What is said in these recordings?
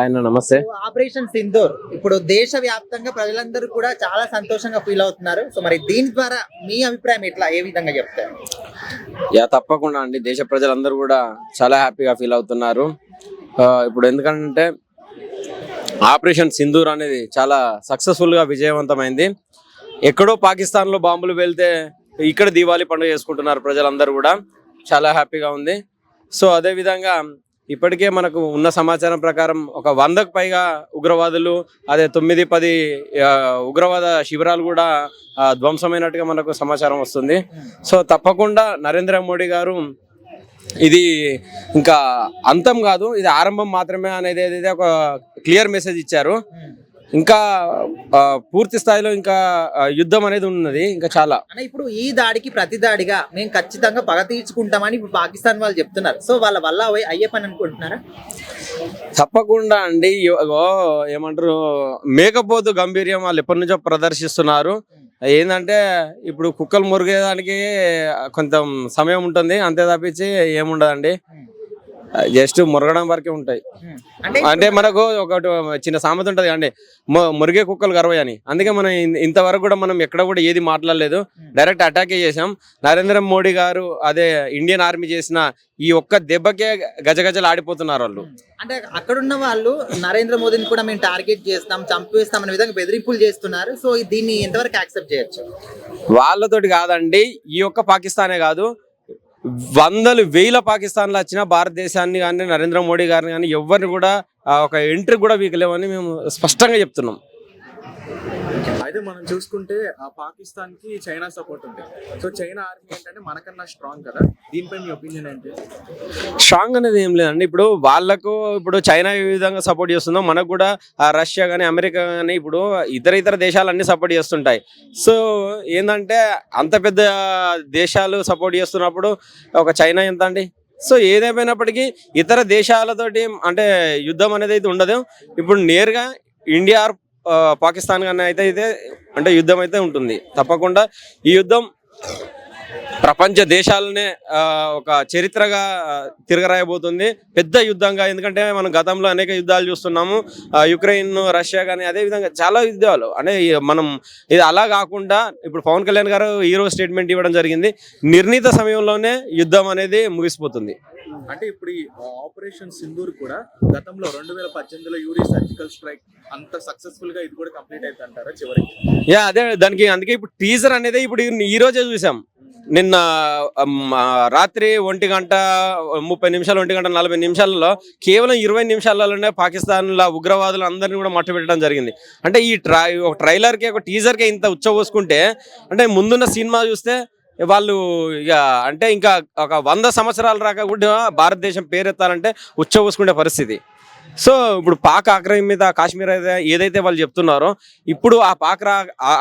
ఆయన నమస్తే. ఆపరేషన్ సింధూర్ ఇప్పుడు దేశ వ్యాప్తంగా ప్రజలందరూ కూడా చాలా సంతోషంగా ఫీల్ అవుతున్నారు. సో మరి దీని ద్వారా మీ అభిప్రాయం ఎట్లా? ఏ విధంగా చెప్తారు? యా తప్పకుండా అండి. దేశ ప్రజలందరూ కూడా చాలా హ్యాపీగా ఫీల్ అవుతున్నారు. ఇప్పుడు ఎందుకంటే ఆపరేషన్ సింధూర్ అనేది చాలా సక్సెస్ఫుల్గా విజయవంతమైంది. ఎక్కడో పాకిస్తాన్లో బాంబులు వెళ్తే ఇక్కడ దీవాళీ పండుగ చేసుకుంటున్నారు ప్రజలందరూ కూడా. చాలా హ్యాపీగా ఉంది. సో అదే విధంగా ఇప్పటికే మనకు ఉన్న సమాచారం ప్రకారం ఒక వందకు పైగా ఉగ్రవాదులు అదే తొమ్మిది పది ఉగ్రవాద శిబిరాలు కూడా ధ్వంసమైనట్టుగా మనకు సమాచారం వస్తుంది. సో తప్పకుండా నరేంద్ర మోడీ గారు ఇది ఇంకా అంతం కాదు ఇది ఆరంభం మాత్రమే అనేది ఏదైతే ఒక క్లియర్ మెసేజ్ ఇచ్చారు. ఇంకా పూర్తి స్థాయిలో ఇంకా యుద్ధం అనేది ఉన్నది ఇంకా చాలా. అన్న ఇప్పుడు ఈ దాడికి ప్రతి దాడిగా మేము ఖచ్చితంగా పగ తీర్చుకుంటామని ఇప్పుడు పాకిస్తాన్ వాళ్ళు చెప్తున్నారు. సో వాళ్ళ వల్ల అయ్యే- పని అనుకుంటున్నారా? తప్పకుండా అండి. ఏమంటారు మేకపోతు గంభీర్యం వాళ్ళు ఎప్పటి నుంచో ప్రదర్శిస్తున్నారు. ఏంటంటే ఇప్పుడు కుక్కలు మురిగేదానికి కొంచెం సమయం ఉంటుంది అంతే తప్పించి ఏముండదండి. జస్ట్ మురగడం వరకే ఉంటాయి. అంటే మనకు ఒకటి చిన్న సామెత ఉంటది అండి మురిగే కుక్కలు గర్వయ్య అని అందుకే మనం ఇంతవరకు కూడా మనం ఎక్కడ కూడా ఏది మాట్లాడలేదు. డైరెక్ట్ అటాక్ చేసాం నరేంద్ర మోడీ గారు అదే ఇండియన్ ఆర్మీ చేసిన ఈ ఒక్క దెబ్బకే గజగజలు ఆడిపోతున్నారు వాళ్ళు. అంటే అక్కడున్న వాళ్ళు నరేంద్ర మోదీని కూడా మేము టార్గెట్ చేస్తాం చంపేస్తాం అనే విధంగా బెదిరింపులు చేస్తున్నారు. సో దీన్ని ఎంతవరకు యాక్సెప్ట్ చేయొచ్చు? వాళ్ళతోటి కాదండి ఈ ఒక్క పాకిస్తానే కాదు. వందలు వేల పాకిస్తాన్లు వచ్చిన భారతదేశాన్ని కానీ నరేంద్ర మోడీ గారిని కానీ ఎవరిని కూడా ఒక ఎంట్రీ కూడా వీకలేమని మేము స్పష్టంగా చెప్తున్నాం. అయితే మనం చూసుకుంటే ఆ పాకిస్తాన్కి చైనా సపోర్ట్ ఉంది. సో చైనా ఆర్మీ ఏంటంటే మనకన్నా స్ట్రాంగ్ కదా? దీనిపై మీ ఒపీనియన్ ఏంటి? స్ట్రాంగ్ అనేది ఏం లేదండి. ఇప్పుడు వాళ్ళకు ఇప్పుడు చైనా ఏ విధంగా సపోర్ట్ చేస్తుందో మనకు కూడా రష్యా కానీ అమెరికా కానీ ఇప్పుడు ఇతర ఇతర దేశాలు అన్ని సపోర్ట్ చేస్తుంటాయి. సో ఏంటంటే అంత పెద్ద దేశాలు సపోర్ట్ చేస్తున్నప్పుడు ఒక చైనా ఎంత అండి? సో ఏదేమైనప్పటికీ ఇతర దేశాలతోటి అంటే యుద్ధం అనేది అయితే ఉండదు. ఇప్పుడు నేరుగా ఇండియా ఆర్, పాకిస్తాన్ కానీ అయితే అయితే అంటే యుద్ధం అయితే ఉంటుంది. తప్పకుండా ఈ యుద్ధం ప్రపంచ దేశాలనే ఒక చరిత్రగా తిరగరాయబోతుంది. పెద్ద యుద్ధంగా ఎందుకంటే మనం గతంలో అనేక యుద్ధాలు చూస్తున్నాము. యుక్రెయిన్ రష్యా కానీ అదే విధంగా చాలా యుద్ధాలు. అంటే మనం ఇది అలా కాకుండా ఇప్పుడు పవన్ కళ్యాణ్ గారు ఈరోజు స్టేట్మెంట్ ఇవ్వడం జరిగింది. నిర్ణీత సమయంలోనే యుద్ధం అనేది ముగిసిపోతుంది. అంటే ఇప్పుడు ఈ ఆపరేషన్ సింధూర్ కూడా గతంలో రెండు వేల పద్దెనిమిదిలో యూరీ సర్జికల్ స్ట్రైక్ అంత సక్సెస్ఫుల్గా ఇది కూడా కంప్లీట్ అయితే అంటారా చివరికి? యా అదే దానికి అందుకే ఇప్పుడు టీజర్ అనేది ఇప్పుడు ఈ రోజే చూసాం. నిన్న రాత్రి ఒంటి గంట ముప్పై నిమిషాలు ఒంటి గంట నలభై నిమిషాలలో కేవలం ఇరవై నిమిషాలలోనే పాకిస్తాన్లో ఉగ్రవాదులు అందరినీ కూడా మట్టుపెట్టడం జరిగింది. అంటే ఈ ట్రై ఒక ట్రైలర్కి ఒక టీజర్కి ఇంత ఉచ్చబోసుకుంటే అంటే ముందున్న సినిమా చూస్తే వాళ్ళు ఇక అంటే ఇంకా ఒక వంద సంవత్సరాల రాక కూడా భారతదేశం పేరెత్తాలంటే ఉచ్చబోసుకునే పరిస్థితి. సో ఇప్పుడు పాక్ ఆక్రమిత కాశ్మీర్ అయితే ఏదైతే వాళ్ళు చెప్తున్నారో ఇప్పుడు ఆ పాక్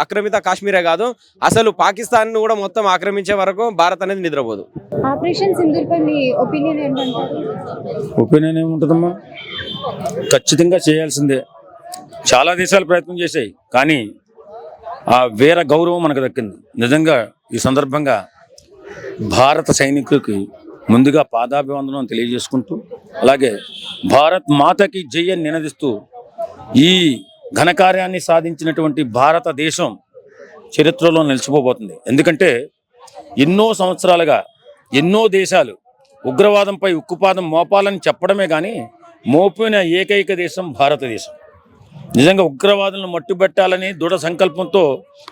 ఆక్రమిత కాశ్మీరే కాదు అసలు పాకిస్తాన్ కూడా మొత్తం ఆక్రమించే వరకు భారత్ అనేది నిద్రపోదు. ఆపరేషన్ సింధూర్ పై మీ ఒపీనియన్ ఏంటంటారు ఒపీనియన్ ఏముంటుందమ్మా? ఖచ్చితంగా చేయాల్సిందే. చాలా దేశాలు ప్రయత్నం చేశాయి కానీ ఆ వీర గౌరవం మనకు దక్కింది. నిజంగా ఈ సందర్భంగా భారత సైనికులకి ముందుగా పాదాభివందనం తెలియజేసుకుంటూ అలాగే భారత్ మాతకి జై నినదిస్తూ ఈ ఘనకార్యాన్ని సాధించినటువంటి భారతదేశం చరిత్రలో నిలిచిపోబోతుంది. ఎందుకంటే ఎన్నో సంవత్సరాలుగా ఎన్నో దేశాలు ఉగ్రవాదంపై ఉక్కుపాదం మోపాలని చెప్పడమే కానీ మోపిన ఏకైక దేశం భారతదేశం నిజంగా ఉగ్రవాదులను మట్టుబెట్టాలని దృఢ సంకల్పంతో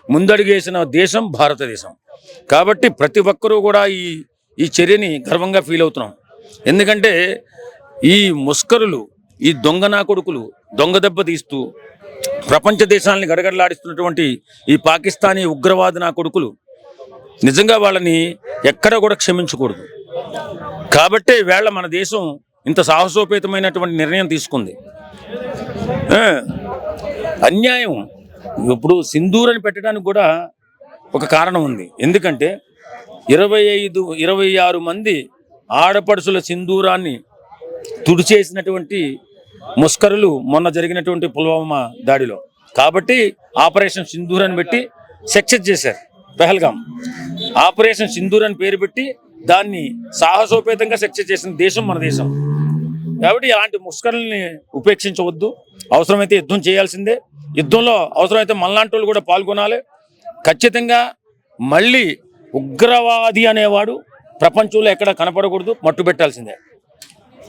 ముందడుగేసిన దేశం భారతదేశం కాబట్టి ప్రతి ఒక్కరూ కూడా ఈ ఈ చర్యని గర్వంగా ఫీల్ అవుతున్నాం. ఎందుకంటే ఈ ముస్కరులు ఈ దొంగ నా కొడుకులు దొంగ దెబ్బ తీస్తూ ప్రపంచ దేశాలని గడగడలాడిస్తున్నటువంటి ఈ పాకిస్తానీ ఉగ్రవాద నా కొడుకులు నిజంగా వాళ్ళని ఎక్కడ కూడా క్షమించకూడదు. కాబట్టే వేళ మన దేశం ఇంత సాహసోపేతమైనటువంటి నిర్ణయం తీసుకుంది. అన్యాయం. ఇప్పుడు సింధూరని పెట్టడానికి కూడా ఒక కారణం ఉంది. ఎందుకంటే ఇరవై ఐదు ఇరవై ఆరు మంది ఆడపడుచుల సింధూరాన్ని తుడిచేసినటువంటి ముస్కరులు మొన్న జరిగినటువంటి పుల్వామా దాడిలో. కాబట్టి ఆపరేషన్ సింధూర్ అని పెట్టి సక్సెస్ చేశారు పెహల్గాం. ఆపరేషన్ సింధూర్ అని పేరు పెట్టి దాన్ని సాహసోపేతంగా సక్సెస్ చేసిన దేశం మన దేశం. కాబట్టి ఇలాంటి ముష్కరుల్ని ఉపేక్షించవద్దు. అవసరమైతే యుద్ధం చేయాల్సిందే. యుద్ధంలో అవసరమైతే మనలాంటి కూడా పాల్గొనాలి. ఖచ్చితంగా మళ్ళీ ఉగ్రవాది అనేవాడు ప్రపంచంలో ఎక్కడ కనపడకూడదు మట్టు పెట్టాల్సిందే.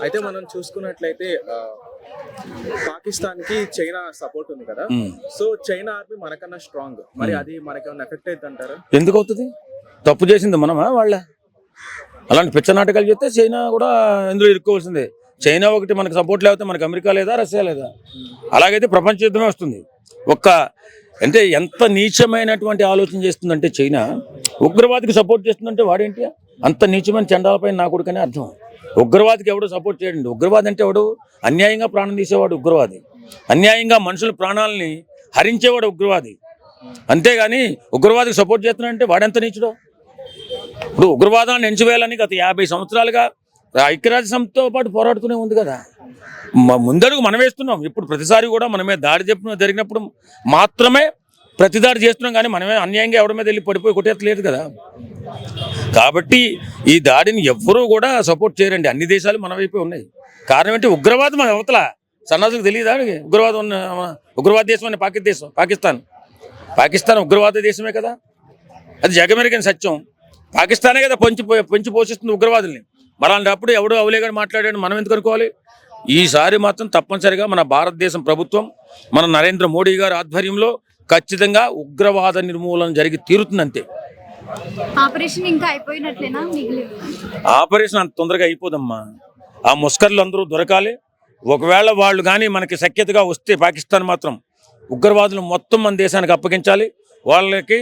అయితే మనం చూసుకున్నట్లయితే పాకిస్తాన్కి చైనా సపోర్ట్ ఉంది కదా. సో చైనా ఆర్మీ మనకన్నా స్ట్రాంగ్ మరి అది మనకేమైనా ఎఫెక్ట్ అవుతుంది అంటారా ఎందుకు అవుతుంది? తప్పు చేసింది మనమా వాళ్ళ? అలాంటి పిచ్చ నాటకాలు చెప్తే చైనా కూడా ఇందులో ఇరుక్కోవాల్సిందే. చైనా ఒకటి మనకు సపోర్ట్ లేకపోతే మనకు అమెరికా లేదా రష్యా లేదా? అలాగైతే ప్రపంచ యుద్ధమే వస్తుంది. ఒక్క అంటే ఎంత నీచమైనటువంటి ఆలోచన చేస్తుందంటే చైనా ఉగ్రవాదికి సపోర్ట్ చేస్తుందంటే వాడేంటి? అంత నీచమైన చండాలపై నా కొడుకనే అర్థం. ఉగ్రవాదికి ఎవడో సపోర్ట్ చేయండి ఉగ్రవాది అంటే ఎవడు? అన్యాయంగా ప్రాణం తీసేవాడు ఉగ్రవాది. అన్యాయంగా మనుషుల ప్రాణాలని హరించేవాడు ఉగ్రవాది. అంతేగాని ఉగ్రవాదికి సపోర్ట్ చేస్తున్నాడంటే వాడెంత నీచుడో? ఇప్పుడు ఉగ్రవాదాన్ని ఎంచివేయాలని గత యాభై సంవత్సరాలుగా ఐక్యరాజ్య సమితితో పాటు పోరాడుతూనే ఉంది కదా. ముందడుగు మనం వేస్తున్నాం ఇప్పుడు ప్రతిసారి కూడా మనమే దాడి చెప్పిన జరిగినప్పుడు మాత్రమే ప్రతిదాడి చేస్తున్నాం కానీ మనమే అన్యాయంగా ఎవరి మీద వెళ్ళి పడిపోయి కొట్టేట్లేదు కదా. కాబట్టి ఈ దాడిని ఎవ్వరూ కూడా సపోర్ట్ చేయరండి. అన్ని దేశాలు మన వైపే ఉన్నాయి. కారణం ఏంటి? ఉగ్రవాదం మన అవతల. సన్నాసులకు తెలియదా ఉగ్రవాదం ఉన్న ఉగ్రవాద దేశం అని పాకిస్తాన్ పాకిస్తాన్. పాకిస్తాన్ ఉగ్రవాద దేశమే కదా. అది జగమెరిగిన సత్యం. పాకిస్తానే కదా పెంచి పెంచి పోషిస్తుంది ఉగ్రవాదుల్ని. మరి ఎవడో అవలేగాడు మాట్లాడాడు? మనం ఎందుకు అనుకోవాలి? ఈసారి మాత్రం తప్పనిసరిగా మన భారతదేశం ప్రభుత్వం మన నరేంద్ర మోడీ గారి ఆధ్వర్యంలో ఖచ్చితంగా ఉగ్రవాద నిర్మూలన జరిగి తీరుతుందంతే. ఆపరేషన్ ఇంకా అయిపోయినట్లేనా? ఆపరేషన్ అంత తొందరగా అయిపోదమ్మా. ఆ ముస్కర్లు అందరూ దొరకాలి. ఒకవేళ వాళ్ళు కానీ మనకి సఖ్యతగా వస్తే పాకిస్తాన్ మాత్రం ఉగ్రవాదులు మొత్తం మన దేశానికి అప్పగించాలి. వాళ్ళకి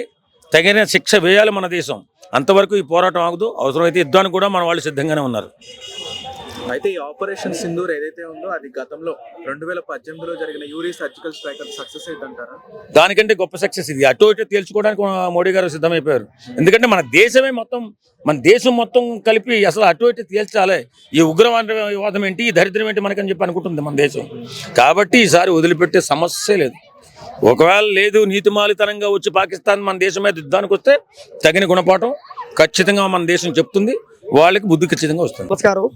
తగిన శిక్ష వేయాలి మన దేశం. అంతవరకు ఈ పోరాటం ఆగదు. అవసరమైతే యుద్ధానికి కూడా మన వాళ్ళు సిద్ధంగానే ఉన్నారు. అయితే ఈ ఆపరేషన్ సింధూర్ ఏదైతే ఉందో అది గతంలో రెండు వేల పద్దెనిమిదిలో జరిగిన యూరీ సర్జికల్ స్ట్రైక్ సక్సెస్ అయితే అంటారా దానికంటే గొప్ప సక్సెస్ ఇది. అటు ఇటు తేల్చుకోవడానికి మోడీ గారు సిద్ధమైపోయారు. ఎందుకంటే మన దేశమే మొత్తం మన దేశం మొత్తం కలిపి అసలు అటు ఇటు తేల్చాలి. ఈ ఉగ్రవాదం ఏంటి ఈ దరిద్రం ఏంటి మనకని చెప్పి అనుకుంటుంది మన దేశం. కాబట్టి ఈసారి వదిలిపెట్టే సమస్య లేదు. ఒకవేళ లేదు నీతిమాలితనంగా వచ్చి పాకిస్తాన్ మన దేశం మీద యుద్ధానికి వస్తే తగిన గుణపాఠం ఖచ్చితంగా మన దేశం చెప్తుంది. వాళ్ళకి బుద్ధి ఖచ్చితంగా వస్తుంది. నమస్కారం.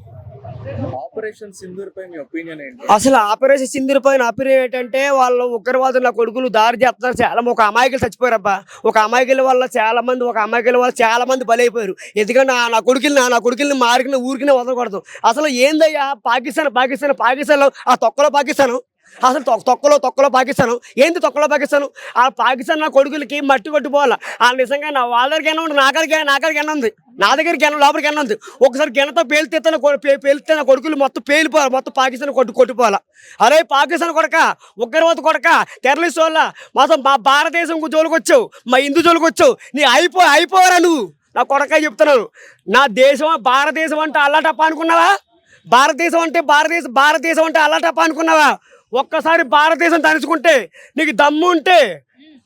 ఆపరేషన్ సింధూర్ పై మీ ఒపీనియన్ ఏంటి? అసలు ఆపరేషన్ సింధూర్ పైన ఒపీనియన్ ఏంటంటే వాళ్ళు ఉగ్రవాదుల కొడుకులు దారి చేస్తున్నారు చాలా ఒక అమాయకులు చచ్చిపోయారబ్బా. ఒక అమాయకుల వల్ల చాలా మంది ఒక అమాయకుల వల్ల చాలా మంది బలైపోయారు. ఎందుకంటే నా నా కొడుకుల్ని నా కొడుకుల్ని మారికిన ఊరికినే వదలకూడదు. అసలు ఏందయ్యా? పాకిస్తాన్ పాకిస్తాన్ పాకిస్తాన్లో ఆ తొక్కలో పాకిస్తాను? అసలు తొక్క తొక్కలో తొక్కలో పాకిస్తాను. ఏంది తొక్కలో పాకిస్తాను? ఆ పాకిస్తాన్ నా కొడుకులకి మట్టి కొట్టిపోవాలా ఆ నిజంగా నా వాళ్ళ దగ్గరికి ఎన్న ఉంది నా కాడికి నా కాడికి ఎన్న ఉంది. నా దగ్గరికి ఎన్న లోపలికి ఎన్న ఉంది. ఒకసారి గెనతో పేలితే నా పే- పేలితే నా కొడుకులు మొత్తం పేలిపోవాలి మొత్తం పాకిస్తాన్ కొట్టు కొట్టిపోవాలా అరే పాకిస్తాన్ కొడక ఉగ్రవాద కొడక టెర్రలిస్ట్ వల్ల మొత్తం మా భారతదేశం జోలికి వచ్చావు మా హిందూ జోలికి వచ్చావు నీ అయిపో అయిపోరా నువ్వు. నా కొడక చెప్తున్నాను నా దేశం భారతదేశం అంటే అల్లాటప్ప అనుకున్నావా? భారతదేశం అంటే భారతదేశం భారతదేశం అంటే అల్లాటప్ప అనుకున్నావా? ఒక్కసారి భారతదేశం తలుచుకుంటే నీకు దమ్ము ఉంటే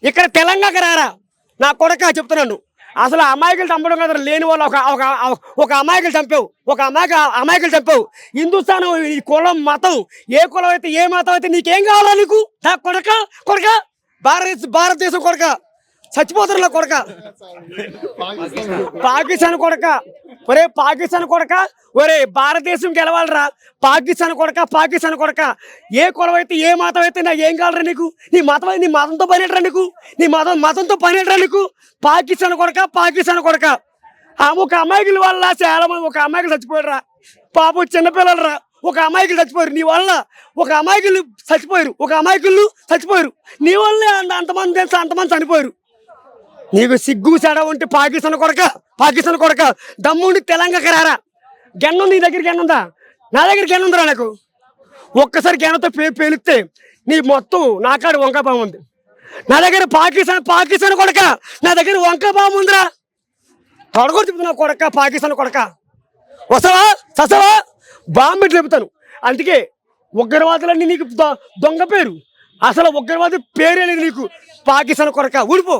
ఇక్కడ తెలంగాణకు రారా? నా కొడక చెప్తున్నాను. అసలు అమాయకులు చంపడం కదా లేని వాళ్ళు ఒక ఒక ఒక అమాయకులు చంపావు. ఒక అమాయక అమాయకులు చంపావు. హిందుస్థాన్ ఈ కులం మతం ఏ కులం అయితే ఏ మతం అయితే నీకేం కావాలా నీకు? నా కొడక కొడక. భారతదేశ భారతదేశం కొడక. చచ్చిపోతారు కొడక. పాకిస్తాన్ కొడక. ఒరే పాకిస్తాన్ కొడక. ఒరే భారతదేశం గెలవాలరా. పాకిస్తాన్ కొడక పాకిస్తాన్ కొడక. ఏ కులం ఏ మతం అయితే నాకు ఏం కావాలరా నీకు? నీ మతం నీ మతంతో పని నీకు? నీ మతం మతంతో పనిట్రా నీకు? పాకిస్తాన్ కొడక పాకిస్తాన్ కొడక. ఆ ఒక అమాయకుల వల్ల చాలా మంది ఒక అమాయకులు చచ్చిపోయారా పాపం చిన్నపిల్లలరా ఒక అమాయకులు చచ్చిపోయారు. నీ వల్ల ఒక అమాయకులు చచ్చిపోయారు. ఒక అమాయకులు చచ్చిపోయారు. నీ వల్లే అంత అంతమంది తెలుసు? అంతమంది చనిపోయారు. నీకు సిగ్గు చెడ ఉంటే పాకిస్తాన్ కొడక పాకిస్తాన్ కొడక. దమ్ముండి తెలంగాణకి రారా. గెన్ను నీ దగ్గర గెన్న ఉందా? నా దగ్గర గెన్నుందిరా నాకు. ఒక్కసారి గెన్నతో పే పేలిస్తే నీ మొత్తం నాకాడ వంకాయ ఉంది. నా దగ్గర పాకిస్తాన్ పాకిస్తాన్ కొడక. నా దగ్గర వంకాయ బాంబు ఉందిరా. తొడగొడు చెప్తున్నా కొడక పాకిస్తాన్ కొడక. వసవా ససవా బాంబు చెబుతాను అందుకే ఉగ్రవాదులన్నీ నీకు దొంగ పేరు. అసలు ఉగ్రవాది పేరే లేదు నీకు. పాకిస్తాన్ కొరక ఊడిపో.